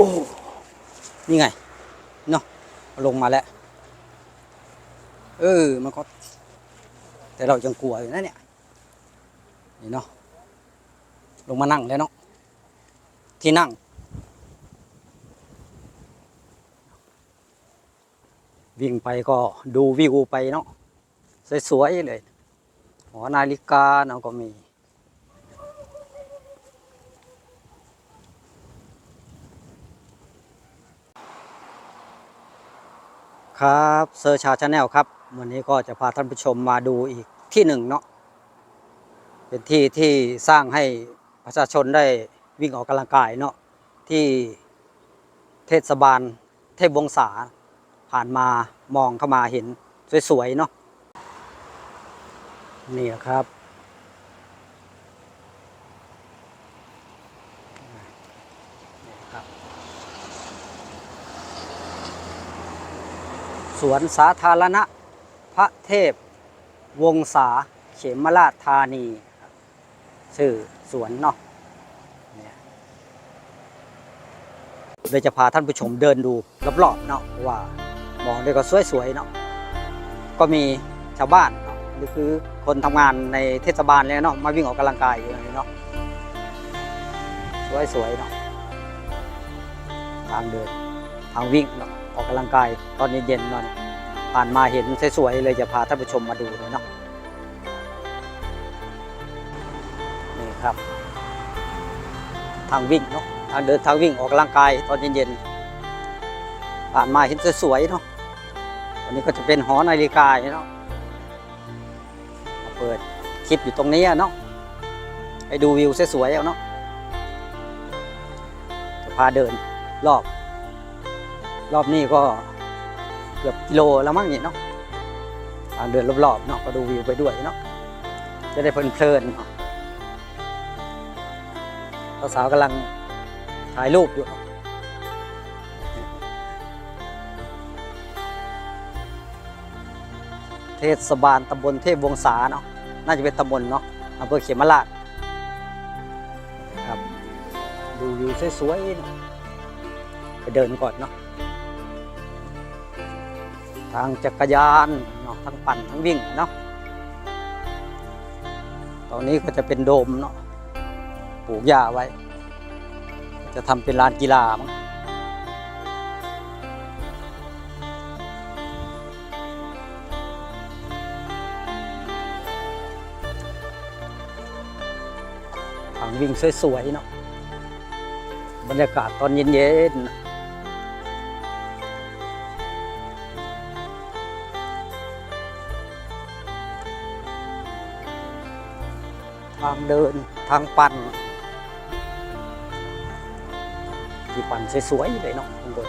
อ้นี่ไงเนาะลงมาแล้ว เออมันก็ แต่เรายังกลัวอยู่นะเนี่ยนี่เนาะลงมานั่งแล้วเนาะที่นั่ง วิ่งไปก็ดูวิวไปเนาะสวยๆเลยหอนาฬิกาเนาะก็มี ครับเซอร์ชาชาแนลครับ วันนี้ก็จะพาท่านผู้ชมมาดูอีกที่หนึ่งเนาะเป็นที่ที่สร้างให้ประชาชนได้วิ่งออกกำลังกายเนาะที่เทศบาลเทพวงศาผ่านมามองเข้ามาเห็นสวยๆเนาะนี่ครับ นี่ครับ สวนสาธารณะ พระเทพ วงศา เขมราชธานีชื่อสวนเนาะเนี่ยเดี๋ยวจะพาท่านผู้ชมเดินดูรอบๆเนาะว่ามองด้ก็สวยๆเนาะก็มีชาวบ้านเนาะหรือคือคนทำงานในเทศบาลเลยเนาะมาวิ่งออกกำลังกายอยู่เนาะสวยๆเนาะทางเดินทางวิ่งเนาะ ออกกำลังกายตอนเย็นๆเนาะผ่านมาเห็นสวยๆเลยจะพาท่านผู้ชมมาดูเลยเนาะนี่ครับ ทางวิ่งเนาะทางเดินทางวิ่งออกกำลังกายตอนเย็นๆผ่านมาเห็นสวยๆเนาะอันนี้ก็จะเป็นหอนาฬิกาเนาะเปิดคลิปอยู่ตรงนี้เนาะไปดูวิวสวยๆเอาเนาะจะพาเดินรอบ รอบนี้ก็เกือบกิโลแล้วมั้งเนี่ยเนาะเดินรอบๆเนาะก็ดูวิวไปด้วยเนาะจะได้เพลินๆเนาะสาวกำลังถ่ายรูปอยู่เทศบาลตำบลเทพวงศาเนาะน่าจะเป็นตำบลเนาะอำเภอเขมราชครับ ดูวิวสวยๆเนาะไปเดินก่อนเนาะ ทางจักรยานเนาะทั้งปั่นทั้งวิ่งเนาะตอนนี้ก็จะเป็นโดมเนาะปลูกหญ้าไว้ จะทำเป็นลานกีฬามั้งทางวิ่งสวยๆเนาะบรรยากาศตอนเย็นๆ เดินทางปั่นที่ปั่นสวยๆเลยเนาะข้างบน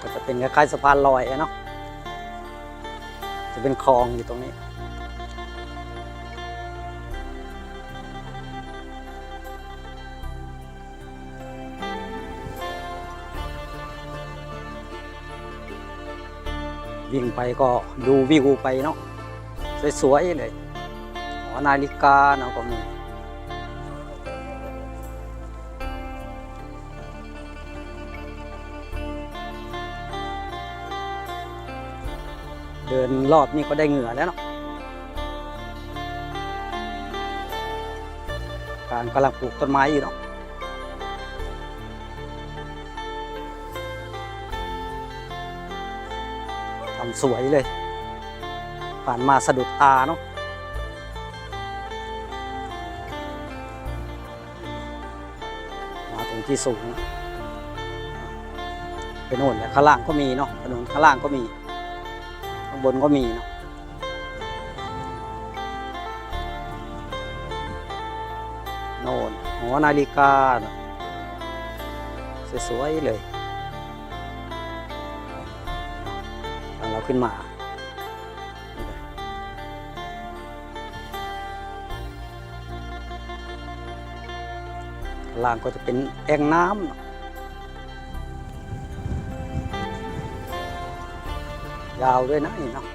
ก็จะเป็นคล้ายๆสะพานลอยอะเนาะจะเป็นคลองอยู่ตรงนี้ วิ่งไปก็ดูวิวไปเนาะสวยๆเลยหอนาฬิกาเนาะก็มีเดินรอบนี้ก็ได้เหงื่อแล้วเนาะการกำลังปลูกต้นไม้อยู่เนาะ สวยเลย ผ่านมาสะดุดตาเนาะมาตรงที่สูงไปโน่นแหละข้างล่างก็มีเนาะถนนข้างล่างก็มี ข้างบนก็มีเนาะโน่นหอนาฬิกาสวยๆเลย ขึ้นมา ล่างก็จะเป็นแอ่งน้ำยาวด้วยนะนี่เนาะ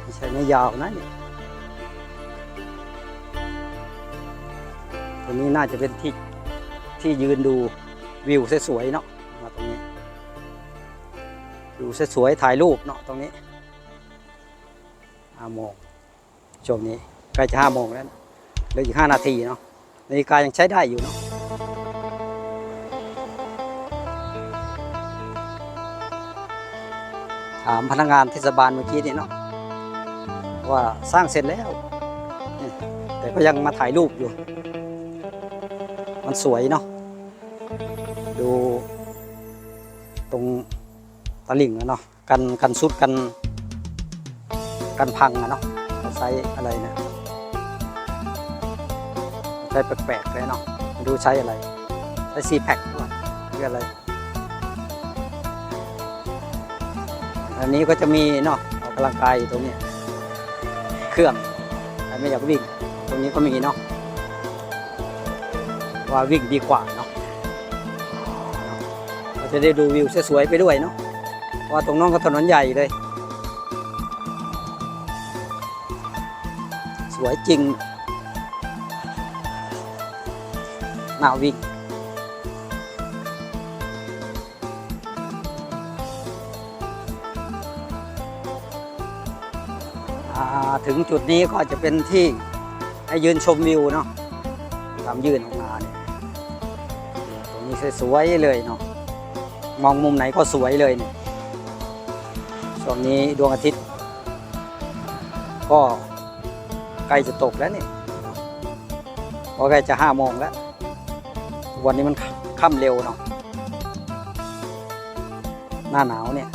ไม่ใช่ไม่ยาวนะนี่ตรงนี้น่าจะเป็นที่ที่ยืนดูวิวสวยๆเนาะ วิวสวยๆถ่ายรูปเนาะตรงนี้ห้าโมงช่วงนี้ใกล้จะห้าโมงแล้วเหลืออีกห้านาทีเนาะนาฬิกายังใช้ได้อยู่เนาะถามพนักงานเทศบาลเมื่อกี้นี่เนาะว่าสร้างเสร็จแล้ว แต่ก็ยังมาถ่ายรูปอยู่ มันสวยเนาะดู ตะลิ่งอะเนาะกันกันสุดกัน กันพังอะเนาะาใช้อะไรเนี่ยใช้แปลกๆเลยเนาะไม่รู้ใช้อะไร ใช้ซีแพคด้วยหรืออะไร อันนี้ก็จะมีเนาะออกกำลังกายอยู่ตรงนี้ เครื่องใครไม่อยากวิ่ง ตรงนี้ก็มีเนาะว่าวิ่งดีกว่าเนาะเราจะได้ดูวิวสวยๆไปด้วยเนาะ ว่าตรงน้องก็ถนนใหญ่เลย สวยจริงนาวิ่งถึงจุดนี้ก็จะเป็นที่ให้ยืนชมวิวเนาะตามยืนออกมาเนี่ยตรงนี้สวยๆเลยเนาะมองมุมไหนก็สวยเลยเนี่ย ช่วงนี้ดวงอาทิตย์ ก็ใกล้จะตกแล้วนี่ยก็ใกล้จะห้าโมงแล้ว วันนี้มันค่ำเร็วเนาะหน้าหนาวเนี่ย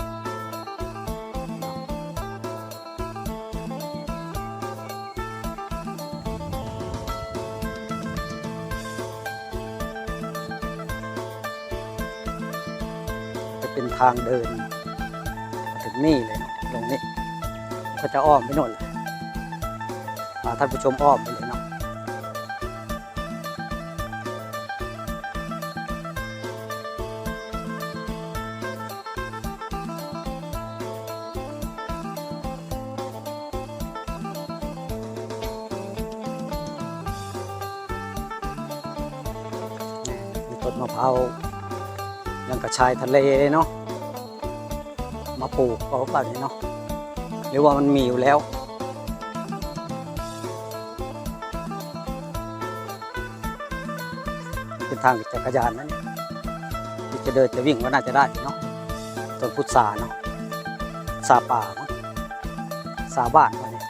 จะเป็นทางเดิน นี่เลยเนาะตรงนี้ ก็จะอ้อมไปโน่นเลยพาท่านผู้ชมอ้อมไปเลยเนาะมีต้นมะพร้าวยังกระชายทะเลเนาะ ปลูกเอาเปล่าเนี่ยเนาะหรือว่ามันมีอยู่แล้ว เป็นทางจักรยานนะเนี่ยที่จะเดินจะวิ่งก็น่าจะได้เนาะต้นพุทราเนาะซาป่าเนาะซาบ้านวะเนี่ย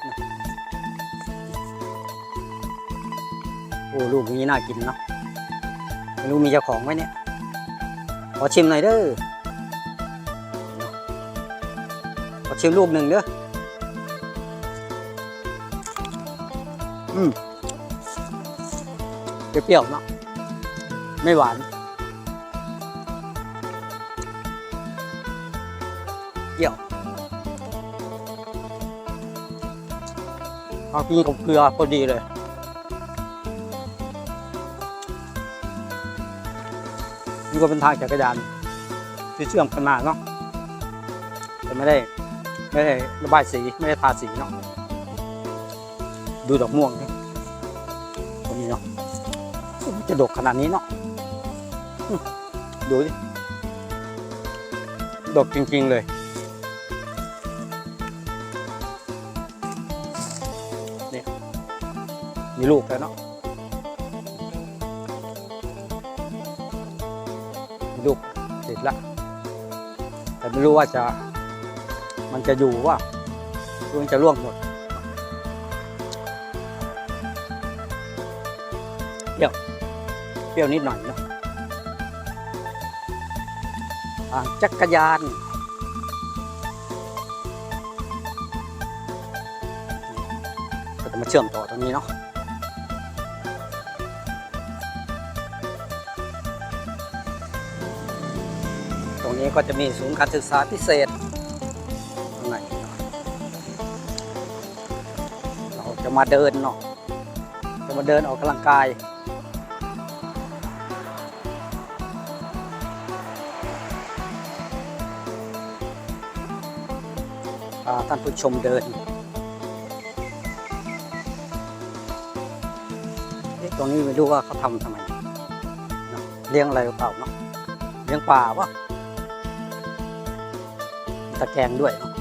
โอ้ลูกนี้น่ากินเนาะไม่รู้มีเจ้าของไหมเนี่ย ขอชิมหน่อยเด้อ ขอชิมลูกหนึ่งเด้ออืมเปรี้ยวๆเนาะไม่หวาน เปรี้ยวเอากินกับเกลือพอดีเลยนี่ก็เป็นทางจักรยานที่เชื่อมกันมาเนาะแต่ไม่ได้ ไม่ได้ระบายสีไม่ได้ทาสีเนาะดูดอกม่วงนี่ตรงนี้เนาะจะดกขนาดนี้เนาะดูดิดกจริง ๆ เลยเนี่ยมีลูกแล้วเนาะลูกติดละแต่ไม่รู้ว่าจะ มันจะอยู่ว่ามันจะร่วงหมดเปรี้ยว เปรี้ยวนิดหน่อยเนาะจักรยานก็จะมาเชื่อมต่อตรงนี้เนาะตรงนี้ก็จะมีศูนย์การศึกษาพิเศษ มาเดินเนาะจะมาเดินออกกำลังกาย ท่านผู้ชมเดิน ตรงนี้ไม่รู้ว่าเขาทำทำไมเลี้ยงอะไรเปล่าเนาะเลี้ยงป่าวะตะแกงด้วยเนาะ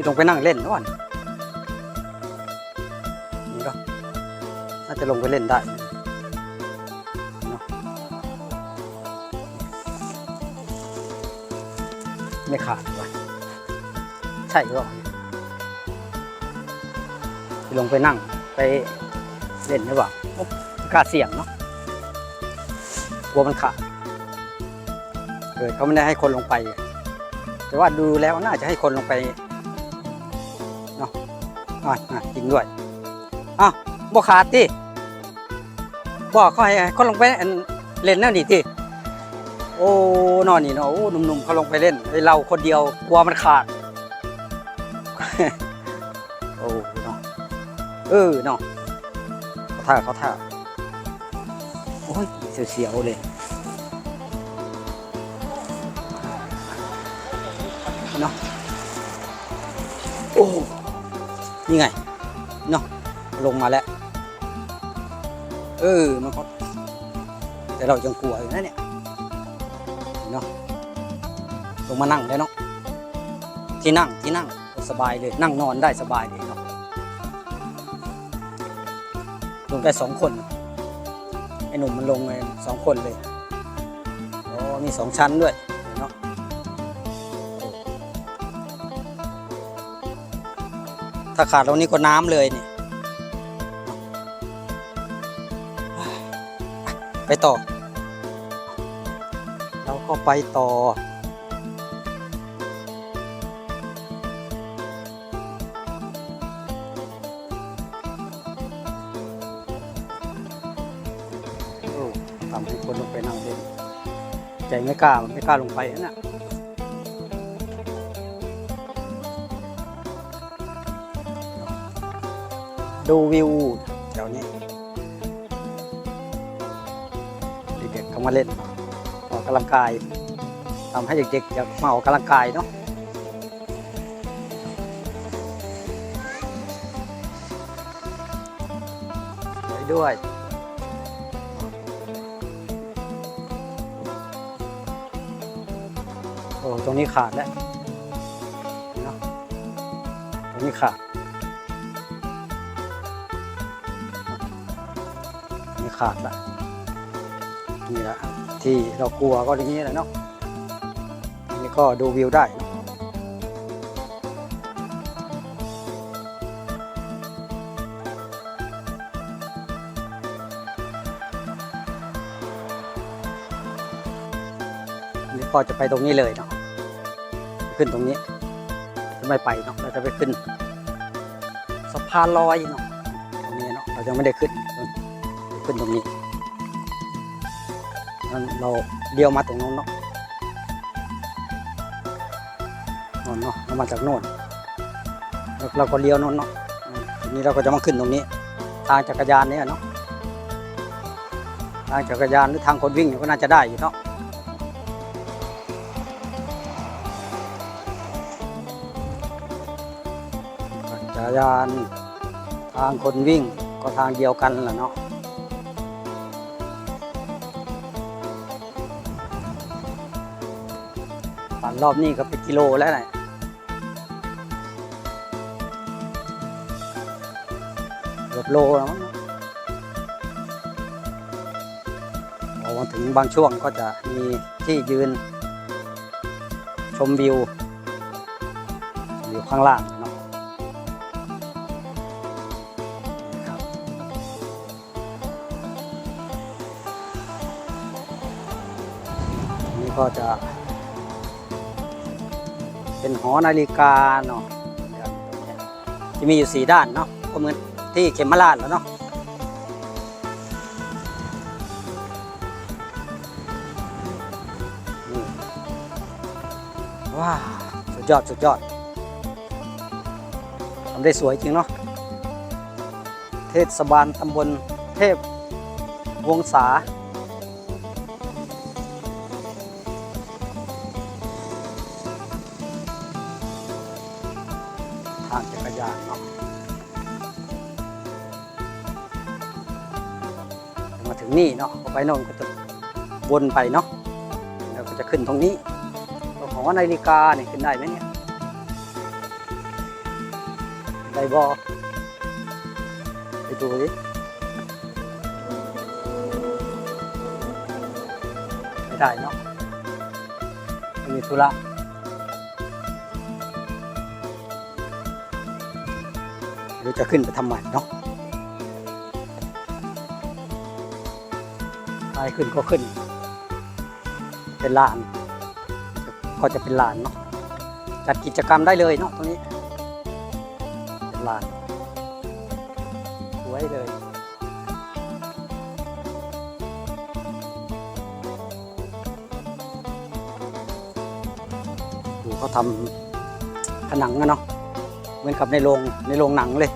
ที่ลงไปนั่งเล่นนะวันนี่ก็น่าจะลงไปเล่นได้ไม่ขาดวะใช่หรือเปล่าที่ลงไปนั่งไปเล่นหรือเปล่าโอ๊ะกล้าเสี่ยงเนาะกลัวมันขาดเกิดเขาไม่ได้ให้คนลงไป แต่ว่าดูแล้วน่าจะให้คนลงไป อะอะจริงด้วยอ้าวบ่ขาดติบอกเขาให้คนลงไปอันเล่นนั่นดิติโอ้นอนนี่เนาะโอ้หนุ่มๆเขาลงไปเล่นไอเราคนเดียวกลัวมันขาดโอ้เนาะเออเนาะเขาท่าเขาท่าโอ้ยเสียวๆเลยเนาะโอ้ นี่ไงเนาะลงมาแล้ว เออมันก็แต่เรายังกลัวอยู่นะเนี่ยเนาะลงมานั่งได้เนาะที่นั่งที่นั่งสบายเลยนั่งนอนได้สบายเลยเนาะลงได้สองคนไอ้หนุ่มมันลงไปสองคนเลยอ๋อมีสองชั้นด้วย ถ้าขาดตรงนี้ก็น้ำเลยนี่ไปต่อ เราก็ไปต่อ โอ้ทำให้คนลงไปนั่งเล่นใจไม่กล้า มันไม่กล้าลงไปนะ ดูวิวแถวนี้เด็กๆเขามาเล่นออกกำลังกายทำให้เด็กๆอยากมาออกกำลังกายเนาะไปด้วยโอ้ตรงนี้ขาดแล้วเนาะตรงนี้ขาด ขาดละนี่ละที่เรากลัวก็อย่างนี้แหละเนาะนนี่ก็ดูวิวได้นี่ก็จะไปตรงนี้เลยเนาะขึ้นตรงนี้จะไม่ไปเนาะเราจะไปขึ้นสะพานลอยเนาะตรงนี้เนาะเราจะไม่ได้ขึ้น ขึ้นตรงนี้เราเลี้ยวมาตรงโน้นเนาะโน่นเนาะเรามาจากโน่นแล้วเราก็เลี้ยวโน่นเนาะทีนี้เราก็จะมาขึ้นตรงนี้ ทางจักรยานเนี่ยเนาะทางจักรยานหรือทางคนวิ่งก็น่าจะได้อยู่เนาะจักรยานทางคนวิ่งก็ทางเดียวกันแหละเนาะ รอบนี้ก็เป็นกิโลแล้วแหละเกือบโลแล้วมั้งพอมาถึงบางช่วงก็จะมีที่ยืน ชมวิวอยู่ข้างล่างเนาะครับนี่ก็จะ หอนาฬิกาเนาะจะมีอยู่สีด้านเนาะก็เหมือนที่เขมราชแล้วเนาะว้าสุดยอดสุดยอดทำได้สวยจริงเนาะเทศบาลตำบลเทพวงศา นี่เนาะพอไปโน่นก็จะวนไปเนาะแล้วก็จะขึ้นตรงนี้ตัวของนาฬิกาเนี่ยขึ้นได้ไหมเนี่ยได้บอไปดูดิไม่ได้เนาะมีธุระหรือจะขึ้นไปทำใหม่เนาะ ไปขึ้นก็ขึ้น เป็นลาน ก็จะเป็นลานเนาะจัดกิจกรรมได้เลยเนาะตรงนี้ เป็นลานสวยเลยดูเขาทำผนังอะเนาะเหมือนกับในโรงในโรงหนังเลย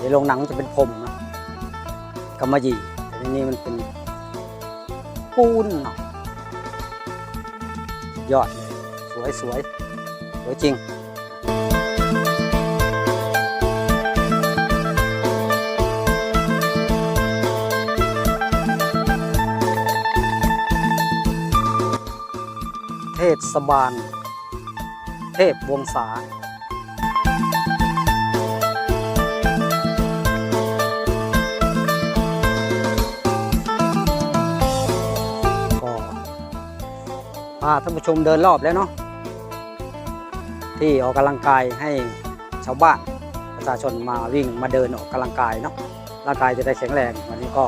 ในโรงหนังจะเป็นพรมนะกำมะหยี่ แต่นนี้มันเป็นปูนเนาะยอดเลยสวยสวยสวยจริงเทศบาล เทพวงศาาท่านผู้ชมเดินรอบแล้วเนาะที่ออกกำลังกายให้ชาวบ้านประชาชนมาวิ่งมาเดินออกกำลังกายเนาะร่างกายจะได้แข็งแรงวันนี้ก็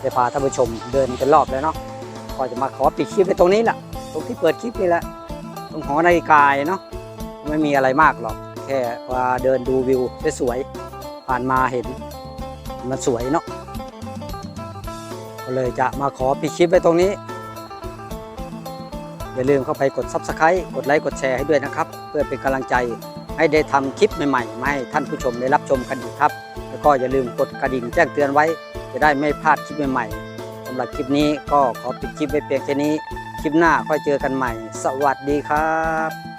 ได้พาท่านผู้ชมเดินกันรอบแล้วเนาะก็จะมาขอปิดคลิปในตรงนี้แหละตรงที่เปิดคลิปนี่แหละตรงหอนาฬิกาเนาะไม่มีอะไรมากหรอกแค่ว่าเดินดูวิวสวยๆผ่านมาเห็นมันสวยเนาะก็เลยจะมาขอปิดคลิปไว้ตรงนี้ อย่าลืมเข้าไปกด Subscribe กดไลค์กดแชร์ให้ด้วยนะครับ เพื่อเป็นกำลังใจให้ได้ทำคลิปใหม่ๆมาให้ท่านผู้ชมได้รับชมกันอีกครับ แล้วก็อย่าลืมกดกระดิ่งแจ้งเตือนไว้ จะได้ไม่พลาดคลิปใหม่ๆสำหรับคลิปนี้ก็ขอปิดคลิปไว้เพียงแค่นี้ คลิปหน้าค่อยเจอกันใหม่ สวัสดีครับ